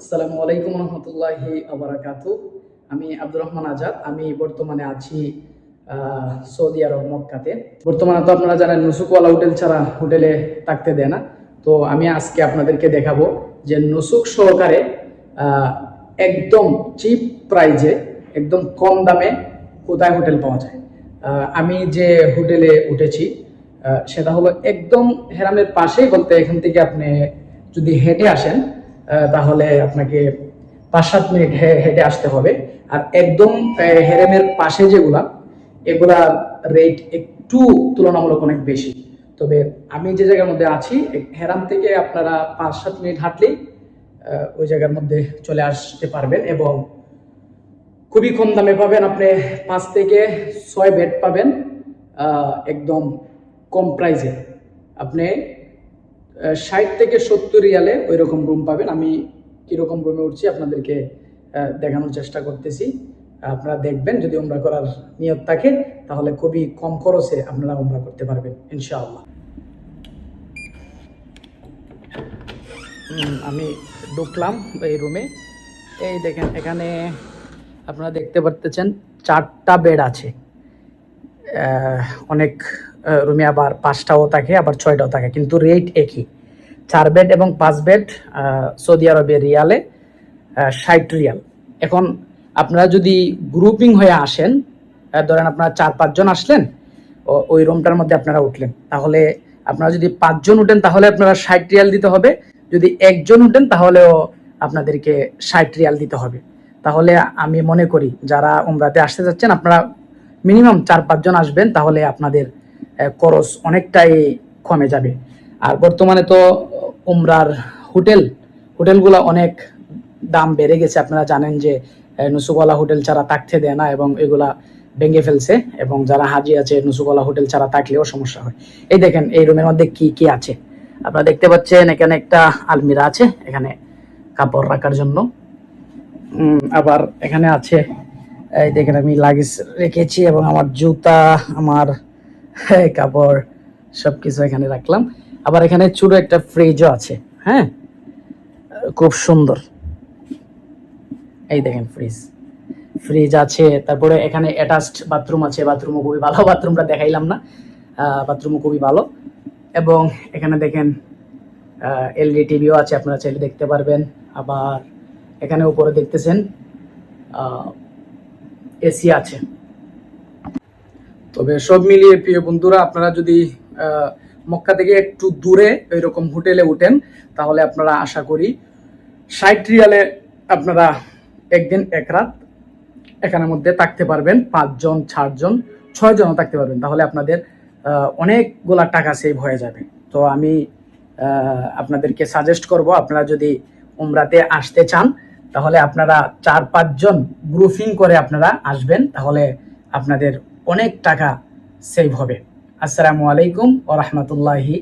আসসালামু আলাইকুম রহমতুল্লাহি আবরাকাতু। আমি আব্দুর রহমান আজাদ, আমি বর্তমানে আছি সৌদি আরব মক্কাতে। বর্তমানে তো আপনারা জানেন, নুসুকওয়ালা হোটেল ছাড়া হোটেলে থাকতে দেয় না। তো আমি আজকে আপনাদেরকে দেখাবো যে নুসুক সহকারে একদম চিপ প্রাইজে একদম কম দামে কোথায় হোটেল পাওয়া যায়। আমি যে হোটেলে উঠেছি সেটা হলো একদম হেরামের পাশেই বলতে এখান থেকে আপনি যদি হেঁটে আসেন তাহলে আপনাকে পাঁচ সাত মিনিট হেঁটে আসতে হবে। আর একদম হেরেমের পাশে যেগুলা এগুলা রেট একটু তুলনামূলক অনেক বেশি। তবে আমি যে জায়গার মধ্যে আছি হেরাম থেকে আপনারা পাঁচ সাত মিনিট হাঁটলেই ওই জায়গার মধ্যে চলে আসতে পারবেন এবং খুবই কম দামে পাবেন। আপনি পাঁচ থেকে ছয় বেড পাবেন একদম কম প্রাইসে আপনি ষাট থেকে সত্তর রিয়ালে ওই রকম রুম পাবেন। আমি কীরকম রুমে উঠছি আপনাদেরকে দেখানোর চেষ্টা করতেছি। আপনারা দেখবেন, যদি ওমরা করার নিয়ত থাকে, তাহলে খুবই কম খরচে আপনারা ওমরা করতে পারবেন, ইনশাআল্লাহ। আমি ঢুকলাম এই রুমে এই দেখেন, এখানে আপনারা দেখতে পারতেছেন, চারটা বেড আছে। অনেক রুমে আবার পাঁচটাও থাকে, আবার ছয়টাও থাকে। কিন্তু রেট একই। চার বেড এবং পাঁচ বেড সৌদি আরবের রিয়ালে ষাট রিয়াল। এখন আপনারা যদি গ্রুপিং হয়ে আসেন ধরেন আপনারা চার পাঁচজন আসলেন ওই রুমটার মধ্যে আপনারা উঠলেন। তাহলে আপনারা যদি পাঁচজন উঠেন, তাহলে আপনারা ষাট রিয়াল দিতে হবে। যদি একজন উঠেন, তাহলেও আপনাদেরকে ষাট রিয়াল দিতে হবে। তাহলে আমি মনে করি, যারা উমরাতে আসতে যাচ্ছেন, আপনারা মিনিমাম চার পাঁচজন আসবেন, তাহলে আপনাদের খরচ অনেকটাই কমে যাবে। আর বর্তমানে তো উমরার হোটেল হোটেলগুলো অনেক দাম বেড়ে গেছে। আপনারা জানেন যে আহ, নুসুকওয়ালা হোটেল ছাড়া থাকতে দেয় না এবং এগুলা ভেঙে ফেলছে এবং যারা হাজি আছে নুসুকওয়ালা হোটেল ছাড়া থাকলেও সমস্যা হয়। এই দেখেন এই রুমের মধ্যে কি কি আছে? আপনারা দেখতে পাচ্ছেন এখানে একটা আলমিরা আছে এখানে কাপড় রাখার জন্য। আবার এখানে আছে এই দেখেন আমি লাগেজ রেখেছি এবং আমার জুতা আমার হ্যাঁ, কাপড় সবকিছু এখানে রাখলাম। আবার এখানে ছোট একটা ফ্রিজও আছে হ্যাঁ? খুব সুন্দর। এই দেখেন ফ্রিজ ফ্রিজ আছে তারপরে এখানে অ্যাটাচড বাথরুম আছে বাথরুমও খুবই ভালো বাথরুমটা দেখাইলাম না। বাথরুমও খুবই ভালো। এবং এখানে দেখেন এলইডি টিভিও আছে আপনারা চাইলে দেখতে পারবেন। আবার এখানে উপরে দেখতেছেন এসি আছে। তবে সব মিলিয়ে প্রিয় বন্ধুরা, আপনারা যদি মক্কা থেকে একটু দূরে এরকম হোটেলে উঠেন, তাহলে আপনারা আশা করি ষাট রিয়ালে আপনারা একদিন এক রাত এখানের মধ্যে থাকতে পারবেন, পাঁচজন, চারজন, ছয়জনও থাকতে পারবেন। তাহলে আপনাদের অনেকগুলা টাকা সেভ হয়ে যাবে। তো আমি আপনাদেরকে সাজেস্ট করব, আপনারা যদি উমরাতে আসতে চান, তাহলে আপনারা চার পাঁচজন গ্রুপিং করে আপনারা আসবেন। তাহলে আপনাদের অনেক টাকা সেভ হবে। আসসালামু আলাইকুম ও রহমতুল্লাহি